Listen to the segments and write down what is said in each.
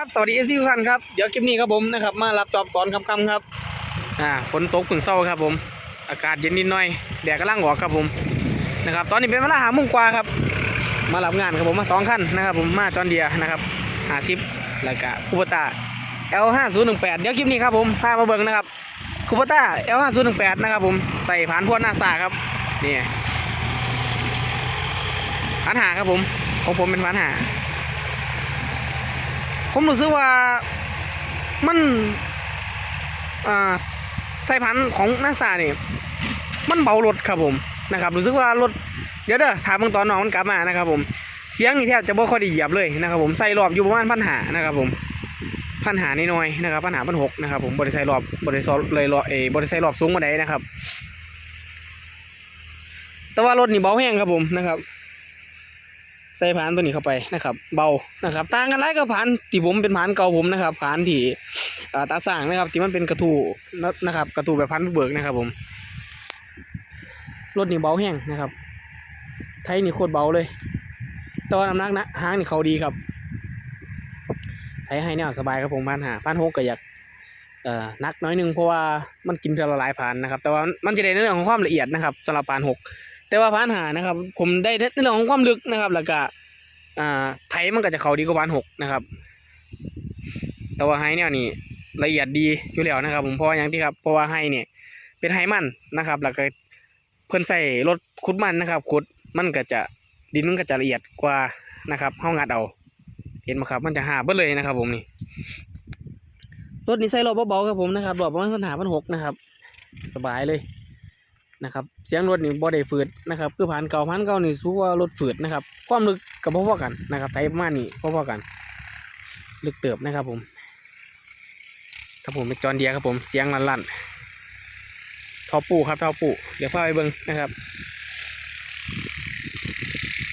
ครับสวัสดีเอซีทุกท่านครับเดี๋ยวคลิปนี้ครับผมนะครับมารับจอบตอนค่ำๆครับอ่าฝนตกเพิ่งเศร้าครับผม อากาศเย็นนิดหน่อยแดดกำลังออกครับผมนะครับตอนนี้เป็นเวลาหาโมุงกว่าครับ มารับงานครับผมมาสองคันนะครับผมมาจอนเดียนะครับหาชิปแล้วก็คูปตา L 5 0 1 8 เดี๋ยวคลิปนี้ครับผมพามาเบิ่งนะครับคูปตา L 5 0 1 8 นะครับผมใส่ผ่านพวดหน้าซาครับนี่ผ่านหาครับผมของผมเป็นผ่านหา ผมรู้สึกว่ามันอ่าสายพันธุ์ของนาซาเนี่ยมันเบารถครับผมนะครับรู้สึกว่ารถเดี๋ยวเด้อถามเบางตอนน้องมันกลับมานะครับผมเสียงนี่แทบจะบ่ค่อยได้เหยียบเลยนะครับผมใส่รอบอยู่ประมาณพันหานะครับผมพันหาน้อยๆนะครับพันหาพันหกนะครับผมบริใส่รอบบริใส่เลยรอบเอบริใส่รอบสูงมาได้นะครับ แต่ว่ารถนี่เบาแห้งครับผมนะครับ ใส่ผานตัวนี้เข้าไปนะครับ เบานะครับต่างกันหลายกับผานที่ผมเป็นผานเก่าผมนะครับผานที่ตาสร้างนะครับที่มันเป็นกระทูนะครับ กระทูแบบพันเบิกนะครับ ผมรถนี่เบาแห้งนะครับ ไทยนี่โคตรเบาเลยแตัวาน้ำหนักนะหางนี่เขาดีครับ ไทยให้เนี่ยสบายครับผมพันหาพันหกก็อยากเอ่อนักน้อยหนึงเพราะว่ามันกินเทอละลายพันนะครับ แต่ว่ามันจะได้ในเรื่องของความละเอียดนะครับสำหรับพันหก แต่ว่าพันหานะครับ ผมได้ในเรื่องของความลึกนะครับ แล้วก็อ่าไทมันก็จะเขาดีกว่าพันหกนะครับ แต่ว่าไฮเนี่ยนี่ละเอียดดีอยู่แล้วนะครับ ผมเพราะว่าอย่างที่ครับเพราะว่าไฮเนี่ยเป็นไฮมันนะครับ แล้วก็เพิ่นใส่รถขุดมันนะครับขุดมันก็จะดินมันก็จะละเอียดกว่านะครับเฮางัดเอาเห็นไหมครับ มันจะหาเบิดเลยนะครับ ผมนี่รถนี่ใส่รอบเบาๆครับผมนะครับรอบประมาณพันหาพันหกนะครับ สบายเลย นะครับเสียงรถนี่บ่ได้ฝืดนะครับคือผ่านเก่าผ่านเก่านี่สู้ว่ารถฝืดนะครับ ความลึกกับพ่อๆกันนะครับไทยประมาณนี้พอๆกัน ลึกเติบนะครับผมครับผมเป็นจอนเดียครับผมเสียงลั่นๆท่อปูครับท่อปูเดี๋ยวพาไปเบิ้งนะครับ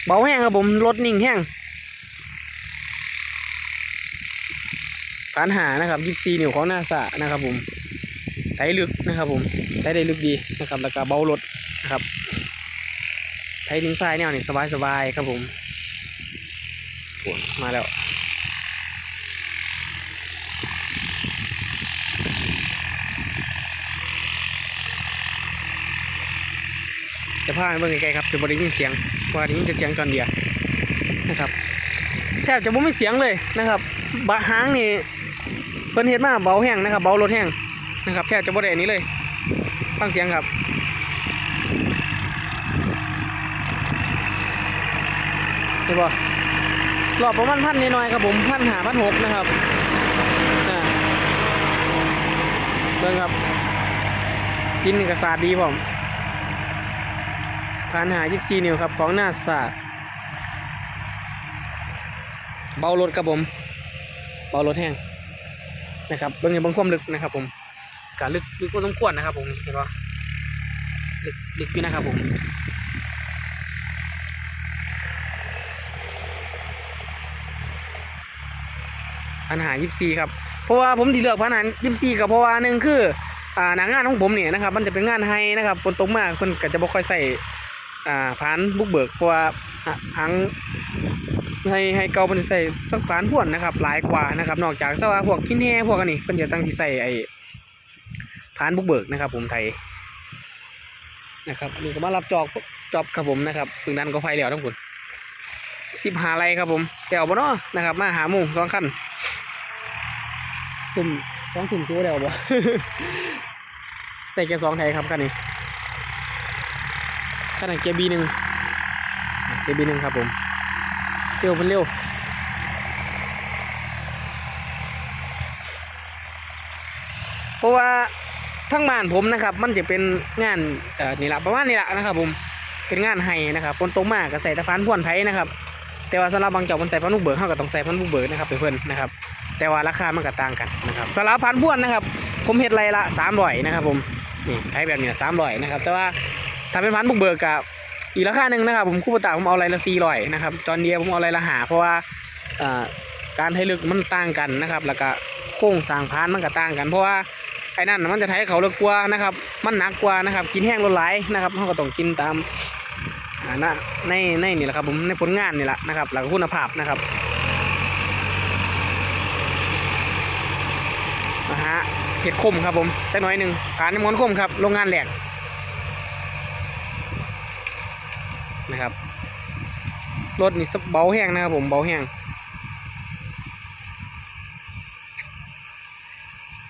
เบาแห้งครับผมรถนิ่งแห้งผ่านหานะครับยี่สี่นิ้วของนาซานะครับผม ไถลึกนะครับผมไถได้ลึกดีนะครับ แล้วก็เบารถนะครับไถดินทรายแนวนี่สบายสบายๆครับผมมาแล้วจะพาไปเบิ่งไกลๆครับจะบริยินเสียงว่าได้ยินแต่เสียงจอนเดียนะครับแทบจะไม่มีเสียงเลยนะครับบะหางนี่เพิ่นเฮ็ดมาเบาแห้งนะครับ เบารถแห้ง นะครับแทบจะบ่ได้อันนี้เลย ฟังเสียงครับเห็นบ่รอบประมาณพันน้อยๆครับผมพันหาพันหกนะครับเบิ่งครับกินนี่กระสาดดีผมพันหายี่สี่นิ้วครับของหน้าสาดเบารถครับผม เบารถแห้งนะครับเบิ่งในบิ่งความลึกนะครับผม การลึกลึกพอสมควรนะครับผมนี่เห็นปะลึกลึกอยู่นะครับผมปัญหายิบซีครับ เพราะว่าผมที่เลือกปัญหายิบซีกับเพราะว่าหนึ่งคืออ่าหนังงานของผมเนี่ยนะครับ มันจะเป็นงานไฮนะครับฝนตกมากคนก็จะบ่ค่อยใส่อ่าผานบุกเบิกเพราะว่าหหางให้ให้เก่ามันใส่สักผานพ่วนนะครับหลายกว่านะครับ นอกจากสว่าพวกขี้แน่พวกอันนี้เพิ่นจะตั้งที่ใส่ไอ ผ่านบุกเบิกนะครับ ผมไทยนะครับอันนี่ก็มารับจอบจอบครับผมนะครับถึงนั้นก็ไฟแล้วทั้งคนสิบหาไรครับผมเดี๋ยวบ่เนาะนะครับ มาหาหมูสองคันตุ่มสองตุ่มซูเดี๋ยวบ่ใส่แค่สองไทยครับคันนี้คันนั้นเกียร์บีหนึ่งเกียร์บีหนึ่งครับผมเร็วมันเร็วเพราะว่า ทั้งบ้านผมนะครับ มันจะเป็นงานเอ่อนี่แหละประมาณนี้แหละนะครับ ผมเป็นงานไฮนะครับฝนตกมากก็ใส่ตะพานพ่วนไทยนะครับ แต่ว่าสำหรับบางเจ้ามันใส่พันลูกเบิกเขาก็ต้องใส่พันลูกเบิกนะครับเพื่อนๆนะครับ แต่ว่าราคามันก็ต่างกันนะครับสำหรับพันพ่วนนะครับ ผมเฮ็ดไรละสามร้อยนะครับ ผมนี่ไทยแบบนี้สามร้อยนะครับ แต่ว่าถ้าเป็นพันลูกเบิกกับอีกราคาหนึ่งนะครับผมคู่ประตาผมเอาไรละสี่ร้อยนะครับจอนเดียผมเอาไรละหาเพราะว่าการไทยลึกมันต่างกันนะครับ แล้วก็โค้งสร้างพานมันก็ต่างกันเพราะว่า ไอ้นั่นมันจะไทยเขาเลือกกว่านะครับ มันหนักกว่านะครับ กินแห้งรถไหลายนะครับเขาก็ต้องกินตามอ่านะในในนี่แหละครับผมในผลงานนี่แหละนะครับหลักคุณภาพนะครับหาเห็ดคมครับผมจักหน่อยหนึ่งผ่านน้ำมันคมครับโรงงานแหลกนะครับรถนี่เบาแห้งนะครับผมเบาแห้ง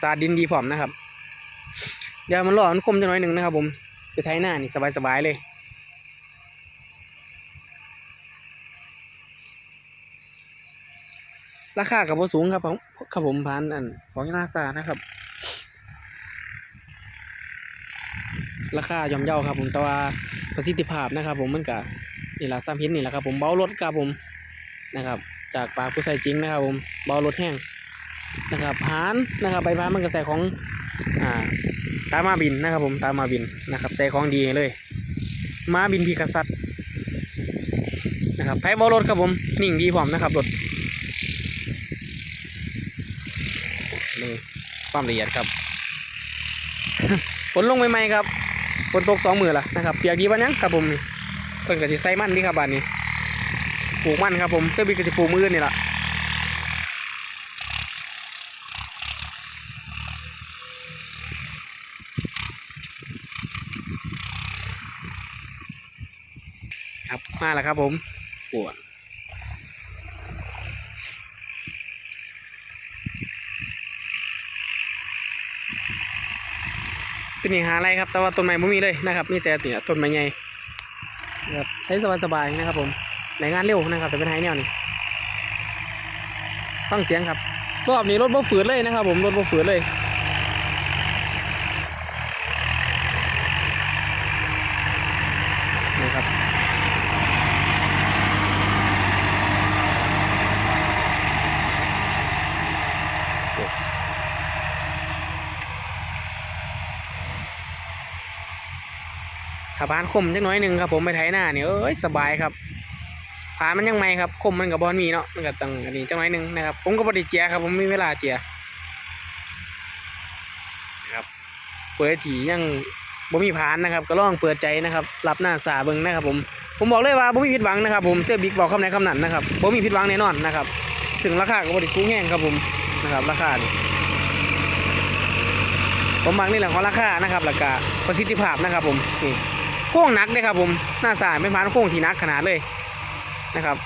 าดดินดีพร้อมนะครับ เดี๋ยวมันรอมันคมจักหน่อยหนึ่งนะครับ ผมไปไทยหน้านี่สบายๆเลยราคากับว่าสูงครับผมครับผมพันอันของนาซานะครับ ราคาย่อมเยาครับ ผมแต่ว่าประสิทธิภาพนะครับ ผมมันก็นี่ละซ้ำพิษนี่แหละครับ ผมเบารถครับผมนะครับ จากปากผู้ใส่จริงนะครับ ผมเบารถแห้ง นะครับพานนะครับใบพานมันก็ใส่ของอ่าตามาบินนะครับผมตามาบินนะครับใส่ของดีเลยมาบินพีกษัตริย์นะครับไทยเบารถครับผมนิ่งดีพร้อมนะครับรถนี่ความละเอียดครับฝนลงใหม่ๆครับฝนตกสองมือละนะครับเปียกดีบ้ายังครับผมนี่เพิ่นก็สิใส่มันนี่ครับบ้านนี้ปลูกมันครับผมเสื้อบิกก็จะปลูกมืออนนี่ละ ครับ มาแล้วครับผมปวดตัวนี้หาอะไรครับ แต่ว่าต้นไม้ไม่มีเลยนะครับ มีแต่เนี่ยต้นไม้ใหญ่นะครับใช้สบายๆนะครับผมในงานเร็วนะครับ แต่เป็นไฮแนวนี่ฟังเสียงครับ รอบนี้รถบ่ฝืดเลยนะครับ ผมรถบ่ฝืดเลย ถ้านคมจักน้อยหนึ่งครับผมไปไถหน้าเนี่ยเอ้ยสบายครับพานมันยังไม่ครับคมมันกับบอลมีเนาะมันก็ต้องอันนี้จักน้อยหนึ่งนะครับผมก็บไดิเจียครับผมไม่มีเวลาเจียครับเปิดถียังบ่มีพานนะครับก็ลองเปิดใจนะครับรับหน้าสาเบิงนะครับผมผมบอกเลยว่าบ่มีผิดหวังนะครับ ผมเสื้อบิ๊กบอกคำไหนคำนั้นนะครับบ่มีผิดหวังแน่นอนนะครับซึ่งราคาก็บไดิสูงแห้งครับผมนะครับราคานี่ผมมักนี่แหละของราคานะครับแล้วก็ประสิทธิภาพนะครับผมนี่ ค้งนักเลยครับ ผมหน้าสายเป็นพานโค้งที่นักขนาดเลยนะครับ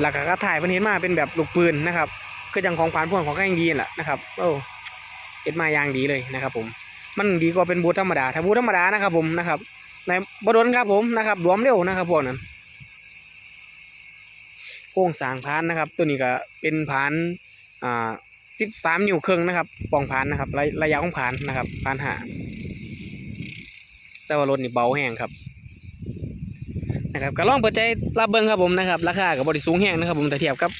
หลักก็ถ่ายเพิ่นเห็นมาเป็นแบบลูกปืนนะครับคือจังของผ่านพ่วงของแกล้งดีนแหละนะครับโอ้เห็นมายางดีเลยนะครับ ผม มันดีกว่าเป็นบูธธรรมดาถ้าบูธธรรมดานะครับ ผมนะครับในบดนครับผมนะครับรวมเร็วนะครับพวกนั้นโค้งสางพานนะครับ ตัวนี้ก็เป็นพานอ่าสิบสามนิ้วครึ่งนะครับปองพานนะครับระระยะของพานนะครับพานหา แต่ว่ารถนี่เบาแห้งครับนะครับก็ลองเปิดใจรับเบิ้งครับผมนะครับราคากับบริสูงแห้งนะครับ ผมแต่เทียบกับ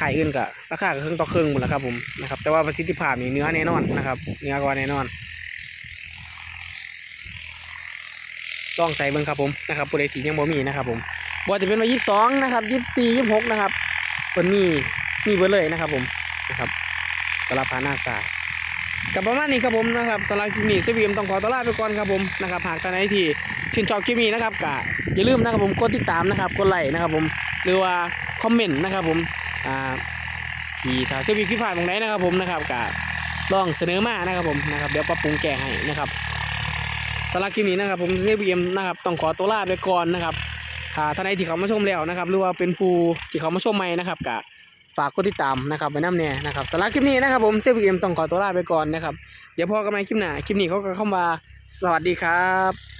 ขายอื่นกับราคาก็ครึ่องต่อเครึ่องหมดแล้วครับผมนะครับแต่ว่าประสิทธิภาพนี่เนื้อแน่นอนนะครับเนื้อกว่าแน่นอนลองใส่เบิ้งครับผมนะครับผู้ใดที่ยังบ่มีนะครับผมบ่ว่าจะเป็นมายี่สิบสองนะครับยี่สิบสี่ยี่สิบหกนะครับเปิดมีมีเบิดเลยนะครับผมนะครับสำหรับพาหน้าสาย กับประมาณนี้ครับผมนะครับสำหรับคลิปนี้เซบีมต้องขอตัวลาไปก่อนครับผมนะครับหากท่านใดที่ชื่นชอบคลิปนี้นะครับก็อย่าลืมนะครับผมกดติดตามนะครับกดไลค์นะครับผมหรือว่าคอมเมนต์นะครับผมอ่าที่ถ้าจะมีมพิพาทตรงไหนนะครับผมนะครับก็ลองเสนอมานะครับผมนะครับเดี๋ยวปรับปรุงแก้ให้นะครับสำหรับคลิปนี้นะครับผมเซบีมนะครับต้องขอตัวลาไปก่อนนะครับถ้าท่านใดที่เขามาชมแล้วนะครับ หรือว่าเป็นผู้ที่เขามาชมใหม่นะครับก็ ฝากกดติดตามนะครับไว้น้ำแน่นะครับสำหรับคลิปนี้นะครับผมเซบีเอ็มต้องขอตัวลาไปก่อนนะครับ เดี๋ยวพอกันใหม่คลิปหน้าคลิปนี้เขาก็เข้ามาสวัสดีครับ